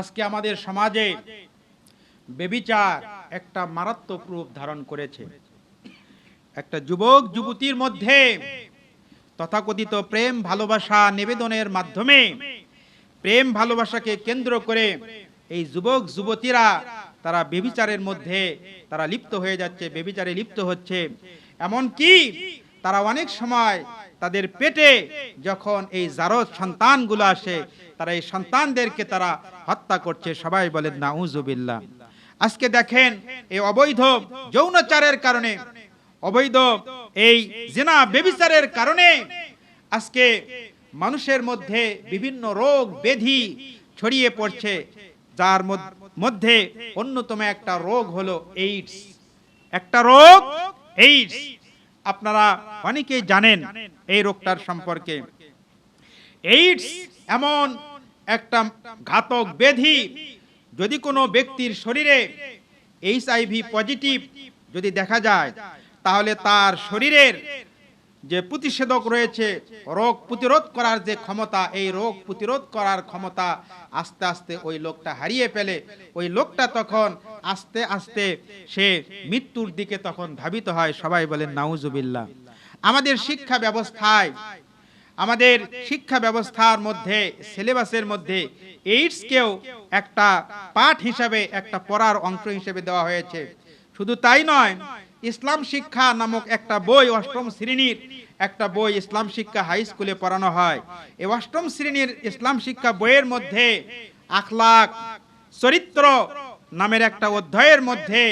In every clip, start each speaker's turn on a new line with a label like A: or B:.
A: আজকে আমাদের সমাজে বেবিচার একটা মারাত্মক রূপ ধারণ করেছে। একটা যুবক, যুবতীর মধ্যে তথাকথিত প্রেম, ভালোবাসা, নিবেদনের মাধ্যমে প্রেম, ভালোবাসাকে কেন্দ্র করে এই যুবক, যুবতীরা তারা বেবিচারের মধ্যে তারা লিপ্ত হয়ে যাচ্ছে, বেবিচারে লিপ্ত হচ্ছে। এমন কি তারা অনেক সময় তাদের পেটে যখন এই জারদ সন্তানগুলো আসে, তারা এই সন্তানদেরকে তারা হত্যা করছে। সবাই বলেন না উজুবিল্লাহ আজকে দেখেন, এই অবৈধ যৌনচারের কারণে, অবৈধ এই জেনা বেবিচারের কারণে আজকে মানুষের মধ্যে বিভিন্ন রোগ ব্যাধি ছড়িয়ে পড়ছে। যার মধ্যে অন্যতম একটা রোগ হলো এইডস একটা রোগ এইডস আপনারা অনেকেই জানেন এই রোগটার সম্পর্কে। এইডস এমন একটা ঘাতক ব্যাধি, যদি কোনো ব্যক্তির শরীরে এইচ এইচআইভি পজিটিভ যদি দেখা যায়, তাহলে তার শরীরের যে প্রতিষেধক রয়েছে, রোগ প্রতিরোধ করার যে ক্ষমতা, এই রোগ প্রতিরোধ করার ক্ষমতা আস্তে আস্তে ওই লোকটা হারিয়ে ফেলে। ওই লোকটা তখন আস্তে আস্তে সে মৃত্যুর দিকে তখন ধাবিত হয়। সবাই বলেন, নাউজুবিল্লাহ। আমাদের শিক্ষা ব্যবস্থায়, আমাদের শিক্ষা ব্যবস্থার মধ্যে, সিলেবাসের মধ্যে এইডসকেও একটা পাঠ হিসাবে, একটা পড়ার অংশ হিসেবে দেওয়া হয়েছে। শুধু তাই নয় ইসলাম শিক্ষা নামক একটা বই, অষ্টম শ্রেণির একটা বই ইসলাম শিক্ষা হাই স্কুলে পড়ানো হয়। এই অষ্টম শ্রেণির ইসলাম শিক্ষা বইয়ের মধ্যে আখলাক, চরিত্র নামের একটা অধ্যায়ের মধ্যে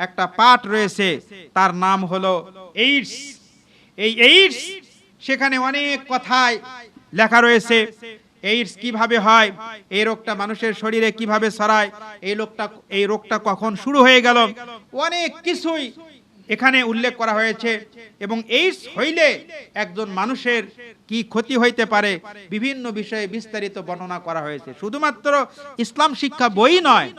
A: একটা পাঠ রয়েছে। তার নাম হলো এইডস। এই এইডস সেখানে অনেক কথায় লেখা রয়েছে। এইডস কীভাবে হয়? এই রোগটা মানুষের শরীরে কীভাবে ছড়ায়? এই লোকটা, এই রোগটা কখন শুরু হয়ে গেল? অনেক কিছুই এখানে উল্লেখ করা হয়েছে, এবং এইডস হইলে একজন মানুষের কি ক্ষতি হইতে পারে বিভিন্ন বিষয়ে বিস্তারিত বর্ণনা করা হয়েছে। শুধুমাত্র ইসলাম শিক্ষা বই নয়,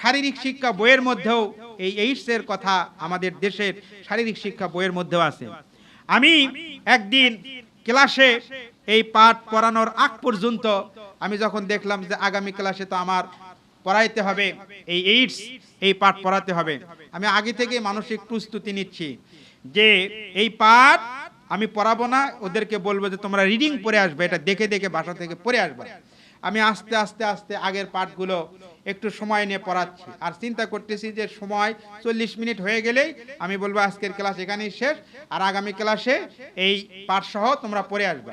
A: শারীরিক শিক্ষা বইয়ের মধ্যেও এই এইডসের কথা আমাদের দেশের শারীরিক শিক্ষা বইয়ের মধ্যেও আছে। আমি একদিন ক্লাসে এই পাঠ পড়ানোর আগ পর্যন্ত আমি যখন দেখলাম যে আগামী ক্লাসে তো আমার পড়াইতে হবে, এই এইডস এই পাঠ পড়াতে হবে। আমি আগে থেকে মানসিক প্রস্তুতি নিচ্ছি যে এই পাঠ আমি পড়াবো না, ওদেরকে বলব যে তোমরা রিডিং পড়ে আসবে, এটা দেখে দেখে বাসা থেকে পড়ে আসবে। আমি আস্তে আস্তে আস্তে আগের পাঠগুলো একটু সময় নিয়ে পড়াচ্ছি। আর চিন্তা করতেছি যে সময় চল্লিশ মিনিট হয়ে গেলেই আমি বলব আজকের ক্লাস এখানেই শেষ, আর আগামী ক্লাসে এই পাঠ সহ তোমরা পড়ে আসবে।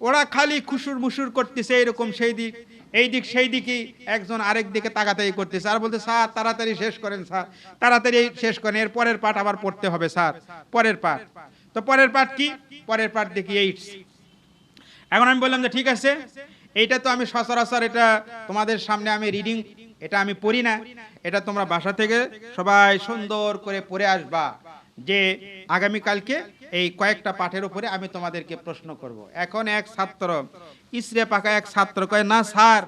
A: ওরা খালি খুশুর মুসুর করতেছে, এরকম সেই দিক। এই দিক সেই দিকে একজন আরেক দিকে তাকাতাই করতেছে। আর বলতে স্যার, তাড়াতাড়ি শেষ করেন, স্যার। তাড়াতাড়ি শেষ করেন। এর পরের পাঠ আবার পড়তে হবে, স্যার। পরের পাঠ। তো পরের পাঠ কি? পরের পাঠ দেখি এইটস। এখন আমি বললাম যে, ঠিক আছে, এইটা তো আমি সচরাচর এটা তোমাদের সামনে আমি রিডিং এটা আমি পড়ি না। এটা তোমরা বাসা থেকে সবাই সুন্দর করে পড়ে আসবা যে আগামীকালকে এই কয়েকটা পাঠের উপরে আমি তোমাদেরকে প্রশ্ন করব। এখন এক ছাত্র, ইসরে পাকা এক ছাত্র কয়, না স্যার,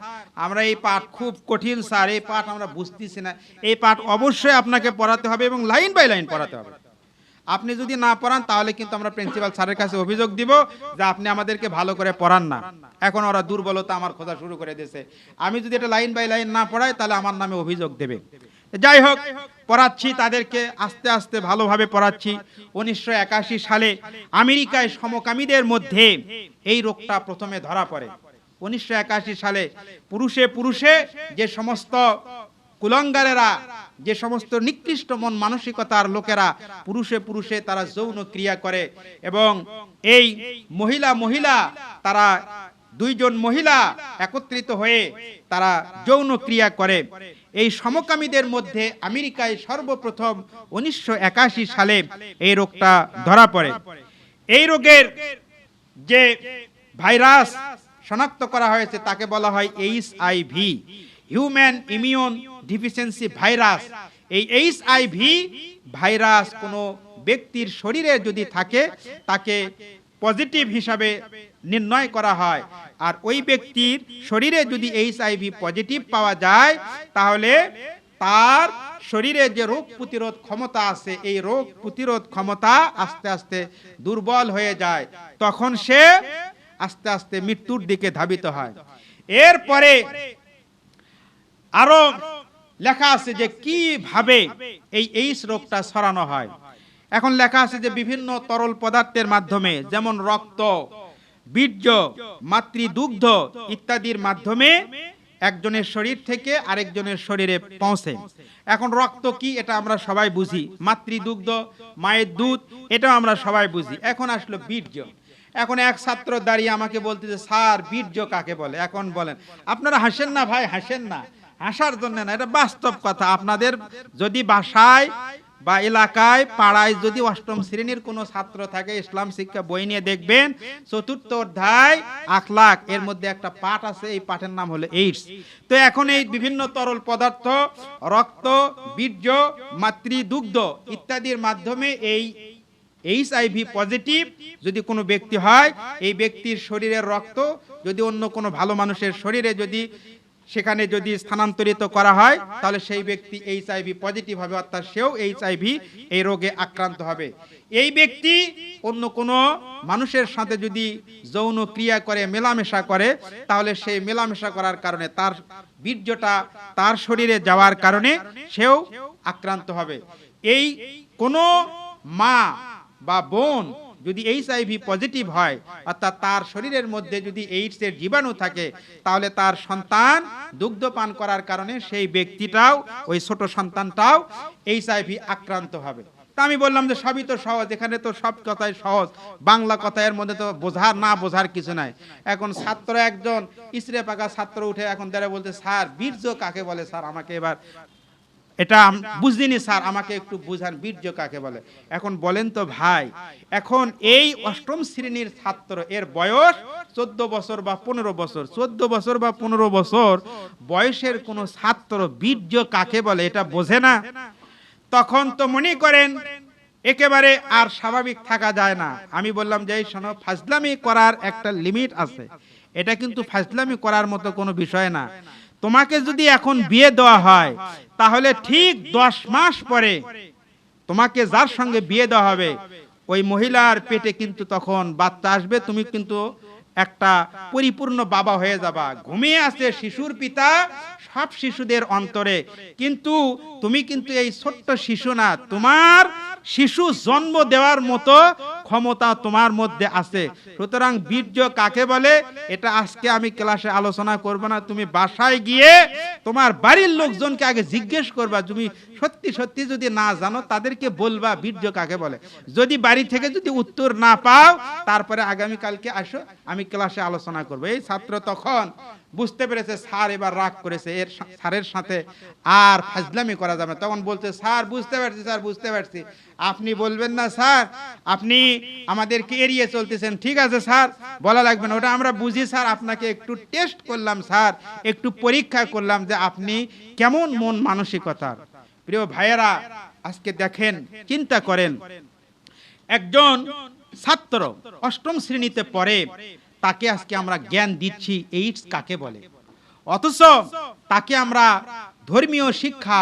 A: আমরা এই পাঠ খুব কঠিন স্যার, এই পাঠ আমরা বুঝতেছি না। এই পাঠ অবশ্যই আপনাকে পড়াতে হবে এবং লাইন বাই লাইন পড়াতে হবে। আপনি যদি না পড়ান, তাহলে কিন্তু আমরা প্রিন্সিপাল স্যারের কাছে অভিযোগ দিব যে আপনি আমাদেরকে ভালো করে পড়ান না। এখন ওরা দুর্বলতা আমার খোঁজা শুরু করে দিয়েছে। আমি যদি এটা লাইন বাই লাইন না পড়াই, তাহলে আমার নামে অভিযোগ দেবে। যাই হোক, পড়াচ্ছি তাদেরকে, আস্তে আস্তে ভালোভাবে পড়াচ্ছি। উনিশশো একাশি সালে আমেরিকায় সমকামীদের মধ্যে এই রোগটা প্রথমে ধরা পড়ে। উনিশশো একাশি সালে পুরুষে পুরুষে যে সমস্ত কুলঙ্গারেরা, যে সমস্ত নিকৃষ্ট মন মানসিকতার লোকেরা পুরুষে পুরুষে তারা যৌন ক্রিয়া করে এবং এই মহিলা মহিলা তারা দুইজন মহিলা একত্রিত হয়ে তারা যৌন ক্রিয়া করে। এই সমকামীদের মধ্যে আমেরিকায় সর্বপ্রথম উনিশশো একাশি সালে এই রোগটা ধরা পড়ে। এই রোগের যে ভাইরাস শনাক্ত করা হয়েছে, তাকে বলা হয় H IV human immune deficiency virus. এই এইচ আইভি ভাইরাস কোনো ব্যক্তির শরীরে যদি থাকে, তাকে পজিটিভ হিসাবে নির্ণয় করা হয়। আর ওই ব্যক্তির শরীরে যদি এইচ আইভি পজিটিভ পাওয়া যায়, তাহলে তার শরীরে যে রোগ প্রতিরোধ ক্ষমতা আছে, এই রোগ প্রতিরোধ ক্ষমতা আস্তে আস্তে দুর্বল হয়ে যায়। তখন সে আস্তে আস্তে মৃত্যুর দিকে ধাবিত হয়। এরপরে আরও লেখা আছে যে কীভাবে এই এইস রোগটা ছড়ানো হয়। এখন লেখা আছে যে বিভিন্ন তরল পদার্থের মাধ্যমে, যেমন রক্ত বীর্য, মাতৃদুগ্ধ ইত্যাদির মাধ্যমে একজনের শরীর থেকে আরেকজনের শরীরে পৌঁছে। এখন রক্ত কি এটা আমরা সবাই বুঝি। মাতৃদুগ্ধ, মায়ের দুধ, এটাও আমরা সবাই বুঝি। এখন আসলো বীর্য। এখন এক ছাত্র দাঁড়িয়ে আমাকে বলতে যে স্যার, বীর্য কাকে বলে? এখন বলেন, আপনারা হাসেন না ভাই, হাসেন না। হাসার জন্য না, এটা বাস্তব কথা। আপনাদের যদি বাসায় বা এলাকায় পাড়ায় যদি অষ্টম শ্রেণির কোনো ছাত্র থাকে, ইসলাম শিক্ষা বই নিয়ে দেখবেন, চতুর্থ অধ্যায়, আখলাক, এর মধ্যে একটা পাঠ আছে, এই পাঠের নাম হলো এইডস তো এখন এই বিভিন্ন তরল পদার্থ, রক্ত, বীর্য মাতৃদুগ্ধ ইত্যাদির মাধ্যমে এই এইচ আইভি পজিটিভ যদি কোনো ব্যক্তি হয়, এই ব্যক্তির শরীরের রক্ত যদি অন্য কোনো ভালো মানুষের শরীরে যদি সেখানে যদি স্থানান্তরিত করা হয়, তাহলে সেই ব্যক্তি এইচ আইভি পজিটিভ হবে, অর্থাৎ সেও এইচ আইভি এই রোগে আক্রান্ত হবে। এই ব্যক্তি অন্য কোনো মানুষের সাথে যদি যৌন ক্রিয়া করে, মেলামেশা করে, তাহলে সেই মেলামেশা করার কারণে তার বীর্যটা তার শরীরে যাওয়ার কারণে সেও আক্রান্ত হবে। এই কোনো মা বা বোন যদি এইচ আইভি পজিটিভ হয়, অর্থাৎ তার শরীরের মধ্যে যদি এইডস এর জীবাণু থাকে, তাহলে তার সন্তান দুগ্ধ পান করার কারণে সেই ব্যক্তিটাও, ওই ছোট সন্তানটাও এইচ আইভি আক্রান্ত হবে। তা আমি বললাম যে সবই তো সহজ, এখানে তো সব কথাই সহজ। বাংলা কথা এর মধ্যে তো বোঝার, না বোঝার কিছু নাই। এখন ছাত্র একজন ইসরে পাকা ছাত্র উঠে এখন দাঁড়া বলতে স্যার, বীর্য কাকে বলে স্যার আমাকে এবার? এটা বুঝিনি স্যার, আমাকে একটু বুঝান, বীর্য কাকে বলে? এখন বলেন তো ভাই, এখন এই অষ্টম শ্রেণির ছাত্র, এর বয়স চোদ্দ বছর বা পনেরো বছর? চোদ্দ বছর বা পনেরো বছর বয়সের কোনো ছাত্র বীর্য কাকে বলে এটা বোঝে না। তখন তো মনে করেন, একেবারে আর স্বাভাবিক থাকা যায় না। আমি বললাম যে শোনো, ফাজলামি করার একটা লিমিট আছে। এটা কিন্তু ফাজলামি করার মতো কোনো বিষয় না। তোমাকে যদি এখন বিয়ে দেওয়া হয়, তাহলে ঠিক দশ মাস পরে তোমাকে যার সঙ্গে বিয়ে দেওয়া হবে, ওই মহিলার পেটে কিন্তু তখন বাচ্চা আসবে, তুমি কিন্তু একটা পরিপূর্ণ বাবা হয়ে যাবা। ঘুমিয়ে আছে শিশুর পিতা, সব শিশুদের অন্তরে। কিন্তু তুমি কিন্তু এই ছোট্ট শিশু না, তোমার শিশু জন্ম দেওয়ার মতো ক্ষমতা তোমার মধ্যে আছে। সুতরাং বীর্য কাকে বলে? এটা আজকে আমি ক্লাসে আলোচনা করব না। তুমি বাসায় গিয়ে তোমার বাড়ির লোকজনকে আগে জিজ্ঞেস করবা। তুমি সত্যি সত্যি যদি না জানো, তাদেরকে বলবা বীর্য কাকে বলে। যদি বাড়ি থেকে যদি উত্তর না পাও, তারপরে আগামী কালকে আসো, আমি ক্লাসে আলোচনা করব। এই ছাত্র তখন বুঝতে পেরেছে, স্যার এবার রাগ করেছে, এর স্যারের সাথে আর ফাজলামি করা যাবে। তখন বলতে স্যার, বুঝতে পারছি, স্যার, বুঝতে পারছি। আপনি বলবেন না, স্যার, আপনি আমাদেরকে এড়িয়ে চলতেছেন। ঠিক আছে, স্যার, বলা লাগবে না। ওটা আমরা বুঝি, স্যার, আপনাকে একটু টেস্ট করলাম, স্যার, একটু পরীক্ষা করলাম যে আপনি কেমন মন মানসিকতার প্রিয় ভাইয়েরা, আজকে দেখেন, চিন্তা করেন। একজন ছাত্র অষ্টম শ্রেণীতে পড়ে তাকে আজকে আমরা জ্ঞান দিচ্ছি এইডস কাকে বলে? অথচ তাকে আমরা ধর্মীয় শিক্ষা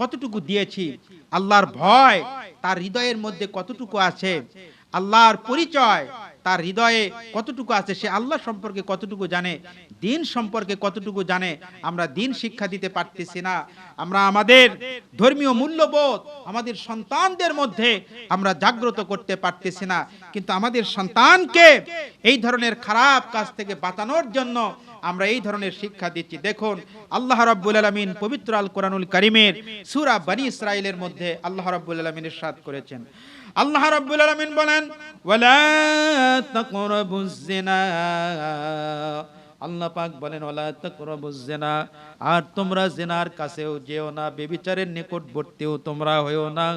A: কতটুকু দিয়েছি? আল্লাহর ভয় তার হৃদয়ের মধ্যে কতটুকু আছে? আল্লাহর পরিচয় তার হৃদয়ে কতটুকু আছে? সে আল্লাহ সম্পর্কে কতটুকু জানে? দিন সম্পর্কে কতটুকু জানে, আমরা দিন শিক্ষা দিতে পারতেছি না। আমরা আমাদের ধর্মীয় মূল্যবোধ আমাদের সন্তানদের মধ্যে আমরা জাগ্রত করতে পারতেছি না। কিন্তু আমাদের সন্তানকে এই ধরনের খারাপ কাজ থেকে বাঁচানোর জন্য আমরা এই ধরনের শিক্ষা দিচ্ছি। দেখুন, আল্লাহ রাব্বুল আলামিন পবিত্র আল কোরআনুল কারিমের সূরা বনি ইসরাইলের মধ্যে আল্লাহ রাব্বুল আলামিন ইরশাদ করেছেন। আল্লাহ রাব্বুল আলামিন বলেন, ওয়ালা তাকরাবুজ আল্লাহ পাক বলেন তাকরাবুজ জিনা আর তোমরা জিনার কাছেও যেও না, বেবিচারের নিকটবর্তীও তোমরা হয়েও না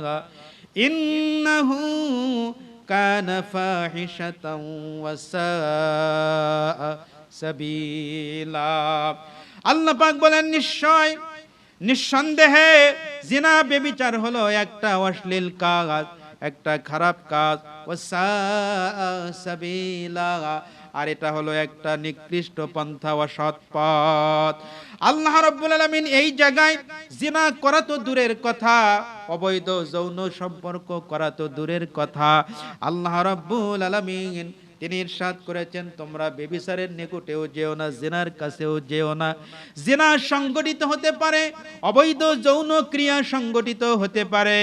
A: ইন্নাহু কানা ফাহিশাতাও ওয়াসা সাবিলা। আল্লাহ পাক বলেন, নিশ্চয়, নিঃসন্দেহে জিনা বেবিচার হলো একটা অশ্লীল কাজ, একটা খারাপ কাজ। ওয়াসা সাবিলা। আর এটা হলো একটা নিকৃষ্ট পন্থা ও সৎ পথ। আল্লাহ রাব্বুল আলামিন এই জায়গায় জিনা করা তো দূরের কথা, অবৈধ যৌন সম্পর্ক করা তো দূরের কথা। আল্লাহ রাব্বুল আলামিন তিনি ইরশাদ করেছেন, তোমরা বেবিচারের নিকটেও যেও না, জেনার কাছেও যেও না। জেনা সংগঠিত হতে পারে, অবৈধ যৌন ক্রিয়া সংগঠিত হতে পারে,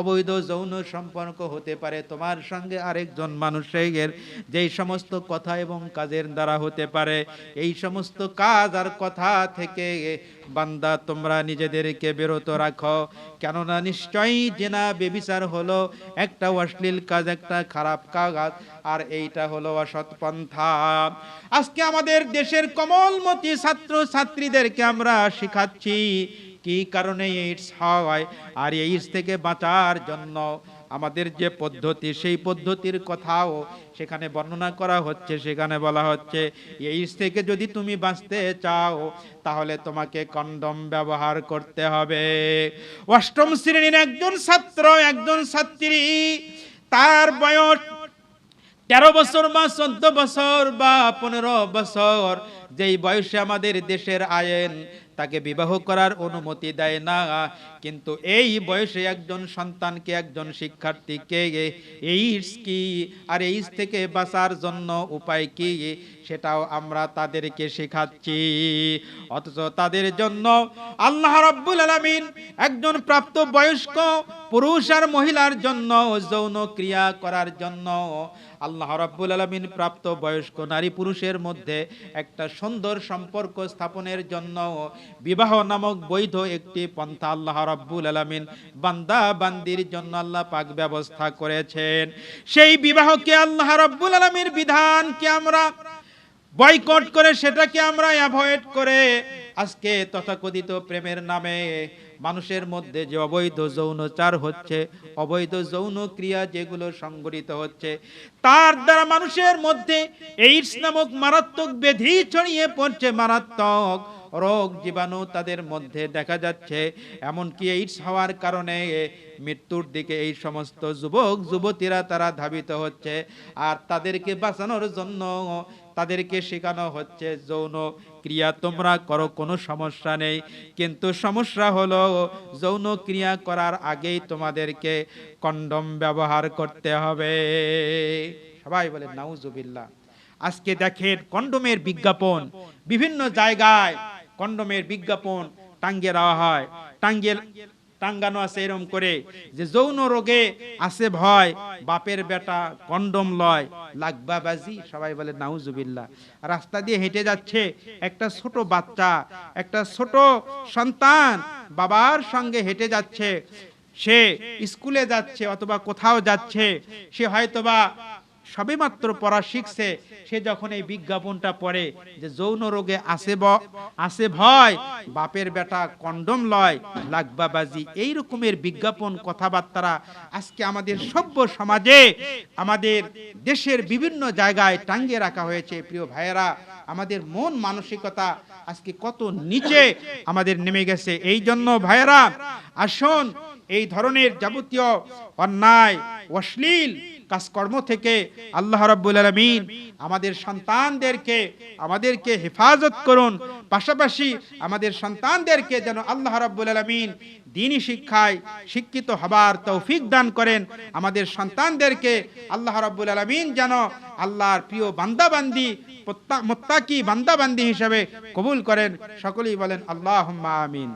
A: অবৈধ যৌন সম্পর্ক হতে পারে। তোমার সঙ্গে আরেকজন মানুষের যেই সমস্ত কথা এবং কাজের দ্বারা হতে পারে। এই সমস্ত কাজ আর কথা থেকে বান্দা, তোমরা নিজেদেরকে বিরত রাখো। কেননা নিশ্চয়ই জেনা বেবিচার হলো একটা অশ্লীল কাজ, একটা খারাপ কাজ, আর এইটা হলো অসৎ পন্থা। আজকে আমাদের দেশের কমলমতি ছাত্র ছাত্রীদেরকে আমরা শেখাচ্ছি, কি কারণে এইডস হয়, আর এইডস থেকে বাঁচার জন্য আমাদের যে পদ্ধতি, সেই পদ্ধতির কথাও সেখানে বর্ণনা করা হচ্ছে, সেখানে বলা হচ্ছে এইডস থেকে যদি তুমি বাঁচতে চাও, তাহলে তোমাকে কন্ডম ব্যবহার করতে হবে। অষ্টম শ্রেণির একজন ছাত্র, একজন ছাত্রী, তার বয়স তেরো বছর বা চোদ্দ বছর বা পনেরো বছর, যেই বয়সে আমাদের দেশের আইন তাকে বিবাহ করার অনুমতি দেয় না। কিন্তু এই বয়সে একজন সন্তানকে, একজন শিক্ষার্থীকে এইডস কি? আর এইডস থেকে বাঁচার জন্য উপায় কি? সেটাও আমরা তাদেরকে শেখাচ্ছি। অথচ তাদের জন্য আল্লাহ রাব্বুল আলামিন একজন প্রাপ্ত বয়স্ক পুরুষ আর মহিলার জন্য যৌন ক্রিয়া করার জন্য আল্লাহ রাব্বুল আলামিন প্রাপ্ত বয়স্ক নারী পুরুষের মধ্যে একটা সুন্দর সম্পর্ক স্থাপনের জন্য বিবাহ নামক বৈধ একটি পন্থা আল্লাহ রাব্বুল আলামিন বান্দা বান্দির জন্য আল্লাহ পাক ব্যবস্থা করেছেন। সেই বিবাহকে আল্লাহ রাব্বুল আলামিনের বিধানকে আমরা বয়কট করে সেটাকে আমরা অ্যাভয়েড করে আজকে তথাকথিত প্রেমের নামে মানুষের মধ্যে যে অবৈধ যৌনচার হচ্ছে, অবৈধ যৌন ক্রিয়া যেগুলো সংগঠিত হচ্ছে, তার দ্বারা মানুষের মধ্যে এইডস নামক মারাত্মক ব্যাধি ছড়িয়ে পড়ছে, মারাত্মক রোগ জীবাণু তাদের মধ্যে দেখা যাচ্ছে। এমনকি এইডস হওয়ার কারণে মৃত্যুর দিকে এই সমস্ত যুবক, যুবতীরা তারা ধাবিত হচ্ছে। আর তাদেরকে বাঁচানোর জন্য তাদেরকে শেখানো হচ্ছে, যৌন ক্রিয়া তোমরা করো, কোনো সমস্যা নেই। কিন্তু সমস্যা হলো, যৌন ক্রিয়া করার আগেই তোমাদেরকে কন্ডম ব্যবহার করতে হবে। সবাই বলে, নাউজুবিল্লাহ। আজকে দেখেন কন্ডমের বিজ্ঞাপন। বিভিন্ন জায়গায় কন্ডমের বিজ্ঞাপন টাঙ্গে দেওয়া হয়। টাঙ্গে টাঙ্গানো আছে এরকম করে যে যৌন রোগে আছে ভয়, বাপের বেটা কন্ডম লয় লাগবা বাজি সবাই বলে নাউজুবিল্লাহ। রাস্তা দিয়ে হেঁটে যাচ্ছে একটা ছোট বাচ্চা, একটা ছোট সন্তান, বাবার সঙ্গে হেঁটে যাচ্ছে। সে স্কুলে যাচ্ছে অথবা কোথাও যাচ্ছে, সে হয়তোবা সবেমাত্র পড়া শিখছে, সে যখন এই বিজ্ঞাপনটা পড়ে যে যৌন রোগে আসে আসে ভয়, বাপের বেটা কন্ডম লয়, লাগবাবাজি এই রকমের বিজ্ঞাপন কথাবার্তারা আজকে আমাদের সভ্য সমাজে, আমাদের দেশের বিভিন্ন জায়গায় টাঙ্গিয়ে রাখা হয়েছে। প্রিয় ভাইয়েরা, আমাদের মন মানসিকতা আজকে কত নিচে আমাদের নেমে গেছে। এই জন্য ভাইয়েরা, আসুন এই ধরনের যাবতীয় অন্যায়, অশ্লীল কাজকর্ম থেকে আল্লাহ রাব্বুল আলামিন আমাদের সন্তানদেরকে, আমাদেরকে হেফাজত করুন। পাশাপাশি আমাদের সন্তানদেরকে যেন আল্লাহ রাব্বুল আলামিন দিনী শিক্ষায় শিক্ষিত হবার তৌফিক দান করেন। আমাদের সন্তানদেরকে আল্লাহ রাব্বুল আলামিন যেন আল্লাহর প্রিয় বান্দাবান্দি মোত্তাকি বান্দাবান্দি হিসাবে কবুল করেন। সকলেই বলেন আল্লাহ আমিন।